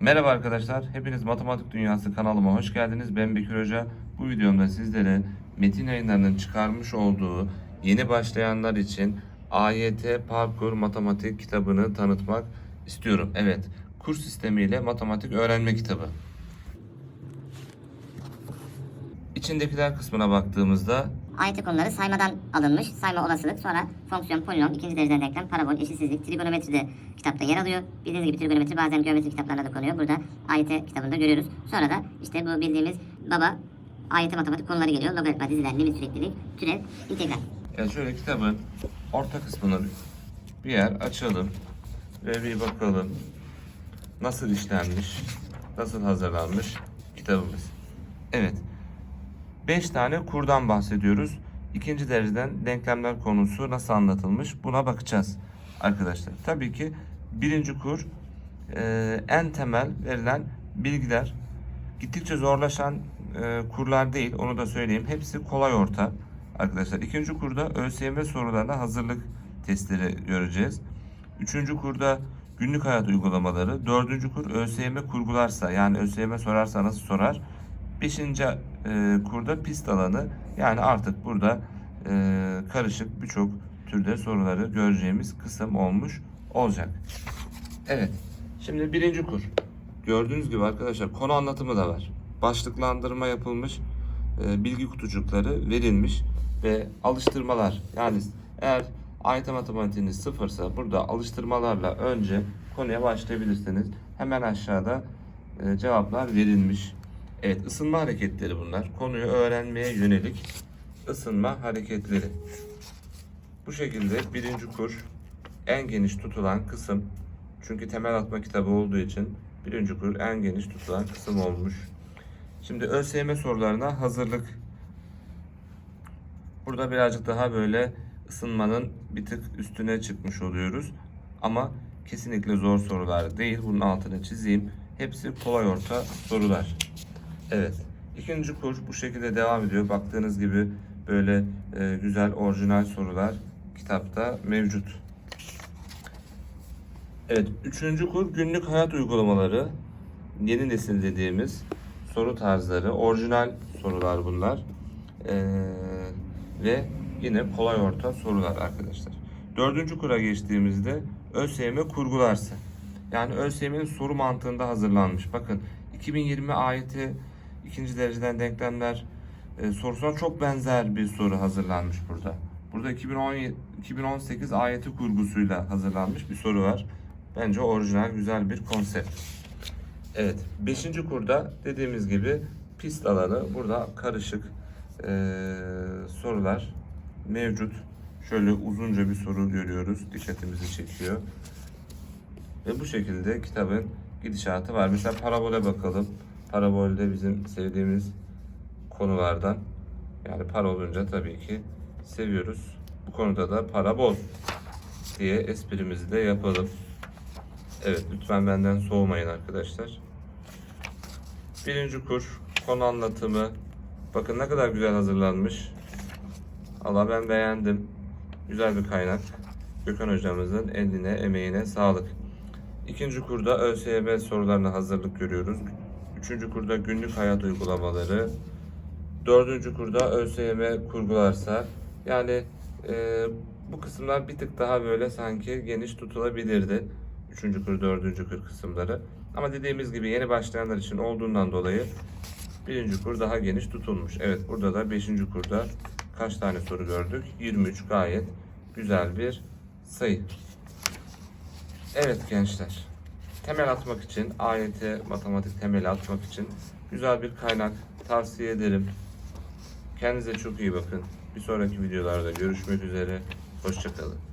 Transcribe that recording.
Merhaba arkadaşlar, hepiniz Matematik Dünyası kanalıma hoş geldiniz. Ben Bekir Hoca. Bu videomda sizlere Metin Yayınları'nın çıkarmış olduğu yeni başlayanlar için AYT Parkur Matematik kitabını tanıtmak istiyorum. Evet, kurs sistemiyle matematik öğrenme kitabı. İçindekiler kısmına baktığımızda AYT konuları saymadan alınmış. Sayma olasılık, sonra fonksiyon, polinom, ikinci dereceden denklem, parabol, eşitsizlik, trigonometri de kitapta yer alıyor. Bildiğiniz gibi trigonometri bazen geometri kitaplarına da konuyor. Burada AYT kitabında görüyoruz. Sonra da işte bu bildiğimiz baba AYT matematik konuları geliyor. Logaritma, diziler, limit süreklilik, türev, integral. Yani şöyle kitabın orta kısmını bir yer açalım ve bir bakalım nasıl işlenmiş, nasıl hazırlanmış kitabımız. Evet, 5 tane kurdan bahsediyoruz. İkinci dereceden denklemler konusu nasıl anlatılmış buna bakacağız arkadaşlar. Tabii ki birinci kur e, en temel verilen bilgiler gittikçe zorlaşan e, kurlar değil onu da söyleyeyim. Hepsi kolay orta arkadaşlar. İkinci kurda ÖSYM sorularına hazırlık testleri göreceğiz. Üçüncü kurda günlük hayat uygulamaları. Dördüncü kur ÖSYM kurgularsa yani ÖSYM sorarsa nasıl sorar. Beşinci e, kurda pist alanı yani artık burada e, karışık birçok türde soruları göreceğimiz kısım olmuş olacak. Evet. Şimdi birinci kur. Gördüğünüz gibi arkadaşlar konu anlatımı da var. Başlıklandırma yapılmış, e, bilgi kutucukları verilmiş ve alıştırmalar. Yani eğer AYT matematiğiniz sıfırsa burada alıştırmalarla önce konuya başlayabilirsiniz. Hemen aşağıda e, cevaplar verilmiş. Evet ısınma hareketleri bunlar. Konuyu öğrenmeye yönelik ısınma hareketleri. Bu şekilde birinci kur en geniş tutulan kısım. Çünkü temel atma kitabı olduğu için birinci kur en geniş tutulan kısım olmuş. Şimdi ÖSYM sorularına hazırlık. Burada birazcık daha böyle ısınmanın bir tık üstüne çıkmış oluyoruz. Ama kesinlikle zor sorular değil. Bunun altını çizeyim. Hepsi kolay orta sorular. Evet. İkinci kur bu şekilde devam ediyor. Baktığınız gibi böyle e, güzel orijinal sorular kitapta mevcut. Evet. Üçüncü kur günlük hayat uygulamaları. Yeni nesil dediğimiz soru tarzları. Orijinal sorular bunlar. Ee, ve yine kolay orta sorular arkadaşlar. Dördüncü kura geçtiğimizde ÖSYM kurgularsa. Yani ÖSYM'nin soru mantığında hazırlanmış. Bakın 2020 ayeti ikinci dereceden denklemler e, sorusuna çok benzer bir soru hazırlanmış burada. Burada 2017, 2018 ayeti kurgusuyla hazırlanmış bir soru var. Bence orijinal güzel bir konsept. Evet. Beşinci kurda dediğimiz gibi pist alanı. Burada karışık eee, sorular mevcut. Şöyle uzunca bir soru görüyoruz. Dikkatimizi çekiyor. Ve bu şekilde kitabın gidişatı var. Mesela parabole bakalım. Parabolde bizim sevdiğimiz konulardan. Yani para olunca tabii ki seviyoruz. Bu konuda da parabol diye esprimizi de yapalım. Evet lütfen benden soğumayın arkadaşlar. Birinci kur konu anlatımı. Bakın ne kadar güzel hazırlanmış. Allah ben beğendim. Güzel bir kaynak. Gökhan hocamızın eline emeğine sağlık. İkinci kurda ÖSYM sorularına hazırlık görüyoruz. Üçüncü kurda günlük hayat uygulamaları. Dördüncü kurda ÖSYM kurgularsa. Yani e, bu kısımlar bir tık daha böyle sanki geniş tutulabilirdi. Üçüncü kur, dördüncü kur kısımları. Ama dediğimiz gibi yeni başlayanlar için olduğundan dolayı birinci kur daha geniş tutulmuş. Evet burada da beşinci kurda kaç tane soru gördük? 23 gayet güzel bir sayı. Evet gençler. Temel atmak için, AYT matematik temeli atmak için güzel bir kaynak tavsiye ederim. Kendinize çok iyi bakın. Bir sonraki videolarda görüşmek üzere. Hoşçakalın.